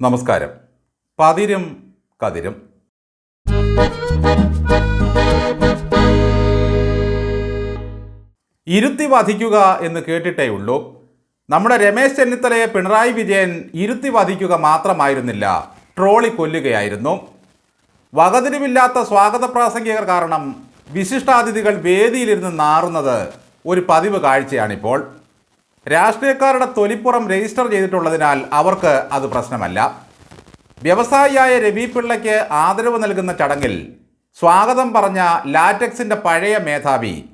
നമസ്കാരം. പതിരും കതിരും. ഇരുത്തി വധിക്കുക എന്ന് കേട്ടിട്ടേ ഉള്ളൂ. നമ്മുടെ രമേശ് ചെന്നിത്തലയെ പിണറായി വിജയൻ ഇരുത്തി വധിക്കുക മാത്രമായിരുന്നില്ല ട്രോളി കൊല്ലുകയായിരുന്നു. വകതിരിവില്ലാത്ത സ്വാഗത പ്രാസംഗികർ കാരണം വിശിഷ്ടാതിഥികൾ വേദിയിലിരുന്ന് നാറുന്നത് ഒരു പതിവ് കാഴ്ചയാണിപ്പോൾ. രാഷ്ട്രീയക്കാരുടെ തൊലിപ്പുറം രജിസ്റ്റർ ചെയ്തിട്ടുള്ളതിനാൽ അവർക്ക് അത് പ്രശ്നമല്ല. വ്യവസായിയായ രവി പിള്ളയ്ക്ക് ആദരവ് നൽകുന്ന ചടങ്ങിൽ സ്വാഗതം പറഞ്ഞ ലാറ്റക്സിന്റെ പഴയ മേധാവി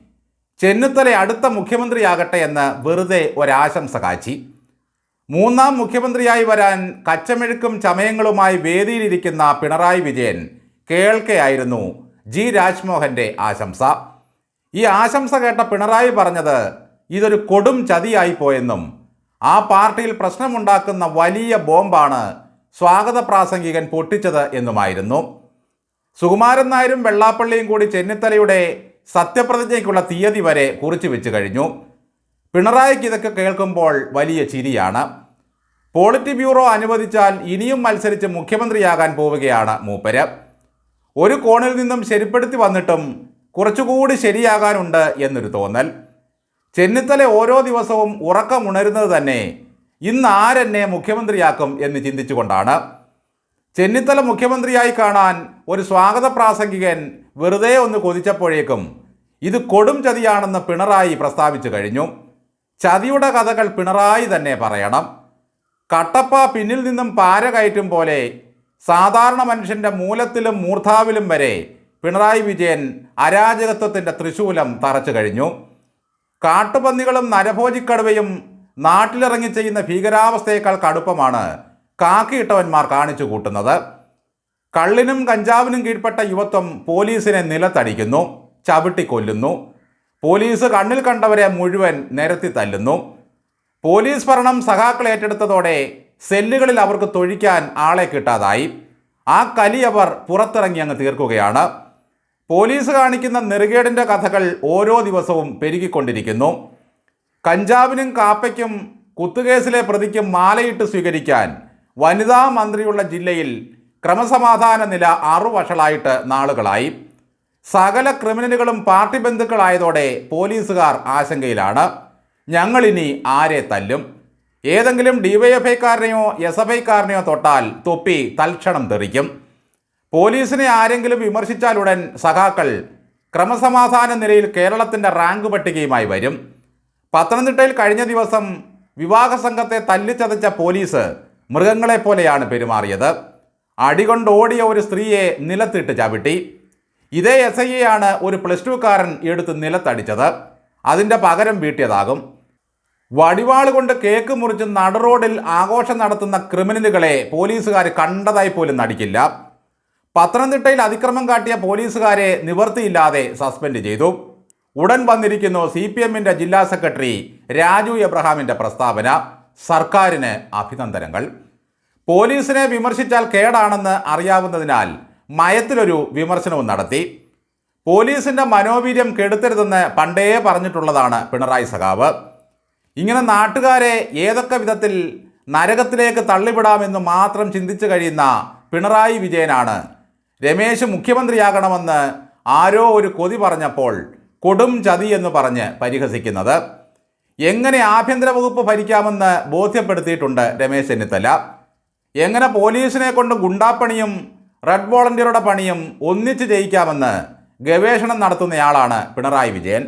ചെന്നിത്തല അടുത്ത മുഖ്യമന്ത്രിയാകട്ടെ എന്ന് വെറുതെ ഒരാശംസ കാച്ചി. മൂന്നാം മുഖ്യമന്ത്രിയായി വരാൻ കച്ചമെഴുക്കും ചമയങ്ങളുമായി വേദിയിലിരിക്കുന്ന പിണറായി വിജയൻ കേൾക്കെയായിരുന്നു ജി രാജ്മോഹന്റെ ആശംസ. ഈ ആശംസ കേട്ട പിണറായി പറഞ്ഞത് ഇതൊരു കൊടും ചതിയായി പോയെന്നും ആ പാർട്ടിയിൽ പ്രശ്നമുണ്ടാക്കുന്ന വലിയ ബോംബാണ് സ്വാഗത പ്രാസംഗികൻ പൊട്ടിച്ചത് എന്നുമായിരുന്നു. സുകുമാരൻ നായരും വെള്ളാപ്പള്ളിയും കൂടി ചെന്നിത്തലയുടെ സത്യപ്രതിജ്ഞയ്ക്കുള്ള തീയതി വരെ കുറിച്ചു വെച്ച് കഴിഞ്ഞു. പിണറായിക്ക് ഇതൊക്കെ കേൾക്കുമ്പോൾ വലിയ ചിരിയാണ്. പോളിറ്റി ബ്യൂറോ അനുവദിച്ചാൽ ഇനിയും മത്സരിച്ച് മുഖ്യമന്ത്രിയാകാൻ പോവുകയാണ് മൂപ്പര്. ഒരു കോണിൽ നിന്നും ശരിപ്പെടുത്തി വന്നിട്ടും കുറച്ചുകൂടി ശരിയാകാനുണ്ട് എന്നൊരു തോന്നൽ. ചെന്നിത്തല ഓരോ ദിവസവും ഉറക്കമുണരുന്നത് തന്നെ ഇന്ന് ആരെന്നെ മുഖ്യമന്ത്രിയാക്കും എന്ന് ചിന്തിച്ചുകൊണ്ടാണ്. ചെന്നിത്തല മുഖ്യമന്ത്രിയായി കാണാൻ ഒരു സ്വാഗത പ്രാസംഗികൻ വെറുതെ ഒന്ന് കൊതിച്ചപ്പോഴേക്കും ഇത് കൊടും ചതിയാണെന്ന് പിണറായി പ്രസ്താവിച്ചു കഴിഞ്ഞു. ചതിയുടെ കഥകൾ പിണറായി തന്നെ പറയണം. കട്ടപ്പ പിന്നിൽ നിന്നും പാര കയറ്റും പോലെ സാധാരണ മനുഷ്യന്റെ മൂലത്തിലും മൂർധാവിലും വരെ പിണറായി വിജയൻ അരാജകത്വത്തിന്റെ തൃശൂലം തറച്ചു കഴിഞ്ഞു. കാട്ടുപന്നികളും നരഭോജിക്കടുവയും നാട്ടിലിറങ്ങി ചെയ്യുന്ന ഭീകരാവസ്ഥയേക്കാൾ കടുപ്പമാണ് കാക്കിയിട്ടവന്മാർ കാണിച്ചു കൂട്ടുന്നത്. കള്ളിനും കഞ്ചാവിനും കീഴ്പ്പെട്ട യുവത്വം പോലീസിനെ നിലത്തടിക്കുന്നു ചവിട്ടിക്കൊല്ലുന്നു. പോലീസ് കണ്ണിൽ കണ്ടവരെ മുഴുവൻ നിരത്തി തല്ലുന്നു. പോലീസ് ഭരണം സഖാക്കൾ ഏറ്റെടുത്തതോടെ സെല്ലുകളിൽ അവർക്ക് തൊഴിക്കാൻ ആളെ കിട്ടാതായി. ആ കലി അവർ പുറത്തിറങ്ങി അങ്ങ് തീർക്കുകയാണ്. പോലീസ് കാണിക്കുന്ന നെറുകേടിന്റെ കഥകൾ ഓരോ ദിവസവും പെരുകിക്കൊണ്ടിരിക്കുന്നു. കഞ്ചാവിനും കാപ്പയ്ക്കും കുത്തുകേസിലെ പ്രതിക്കും മാലയിട്ട് സ്വീകരിക്കാൻ വനിതാ മന്ത്രിയുള്ള ജില്ലയിൽ ക്രമസമാധാന നില ആറു അറുവഷളായിട്ട് നാളുകളായി. സകല ക്രിമിനലുകളും പാർട്ടി ബന്ധുക്കളായതോടെ പോലീസുകാർ ആശങ്കയിലാണ്. ഞങ്ങളിനി ആരെ തല്ലും? ഏതെങ്കിലും ഡിവൈഎഫ്ഐക്കാരനെയോ എസ് എഫ് ഐക്കാരനെയോ തൊട്ടാൽ തൊപ്പി തൽക്ഷണം തെറിക്കും. പോലീസിനെ ആരെങ്കിലും വിമർശിച്ചാലുടൻ സഖാക്കൾ ക്രമസമാധാന നിലയിൽ കേരളത്തിന്റെ റാങ്ക് പട്ടികയുമായി വരും. പത്തനംതിട്ടയിൽ കഴിഞ്ഞ ദിവസം വിവാഹ സംഘത്തെ തല്ലിച്ചതച്ച പോലീസ് മൃഗങ്ങളെ പോലെയാണ് പെരുമാറിയത്. അടികൊണ്ട് ഓടിയ ഒരു സ്ത്രീയെ നിലത്തിട്ട് ചവിട്ടി. ഇതേ എസ് ഐ ആണ് ഒരു പ്ലസ് ടുക്കാരൻ എടുത്ത് നിലത്തടിച്ചത്. അതിന്റെ പകരം വീട്ടിയതാകും. വടിവാൾ കൊണ്ട് കേക്ക് മുറിച്ച് നടുറോഡിൽ ആഘോഷം നടത്തുന്ന ക്രിമിനലുകളെ പോലീസുകാർ കണ്ടതായി പോലും നടിക്കില്ല. പത്തനംതിട്ടയിൽ അതിക്രമം കാട്ടിയ പോലീസുകാരെ നിവർത്തിയില്ലാതെ സസ്പെൻഡ് ചെയ്തു. ഉടൻ വന്നിരിക്കുന്നു സി പി എമ്മിന്റെ ജില്ലാ സെക്രട്ടറി രാജു എബ്രഹാമിന്റെ പ്രസ്താവന. സർക്കാരിന് അഭിനന്ദനങ്ങൾ. പോലീസിനെ വിമർശിച്ചാൽ കേടാണെന്ന് അറിയാവുന്നതിനാൽ മയത്തിലൊരു വിമർശനവും നടത്തി. പോലീസിന്റെ മനോവീര്യം കെടുത്തരുതെന്ന് പണ്ടേ പറഞ്ഞിട്ടുള്ളതാണ് പിണറായി സഖാവ്. ഇങ്ങനെ നാട്ടുകാരെ ഏതൊക്കെ വിധത്തിൽ നരകത്തിലേക്ക് തള്ളിവിടാമെന്ന് മാത്രം ചിന്തിച്ചു കഴിയുന്ന പിണറായി വിജയനാണ് രമേശ് മുഖ്യമന്ത്രിയാകണമെന്ന് ആരോ ഒരു കൊതി പറഞ്ഞപ്പോൾ കൊടും ചതി എന്ന് പറഞ്ഞ് പരിഹസിക്കുന്നത്. എങ്ങനെ ആഭ്യന്തര വകുപ്പ് ഭരിക്കാമെന്ന് ബോധ്യപ്പെടുത്തിയിട്ടുണ്ട് രമേശ് ചെന്നിത്തല. എങ്ങനെ പോലീസിനെ കൊണ്ട് ഗുണ്ടാപ്പണിയും റെഡ് വോളണ്ടിയറുടെ പണിയും ഒന്നിച്ച് ജയിക്കാമെന്ന് ഗവേഷണം നടത്തുന്നയാളാണ് പിണറായി വിജയൻ.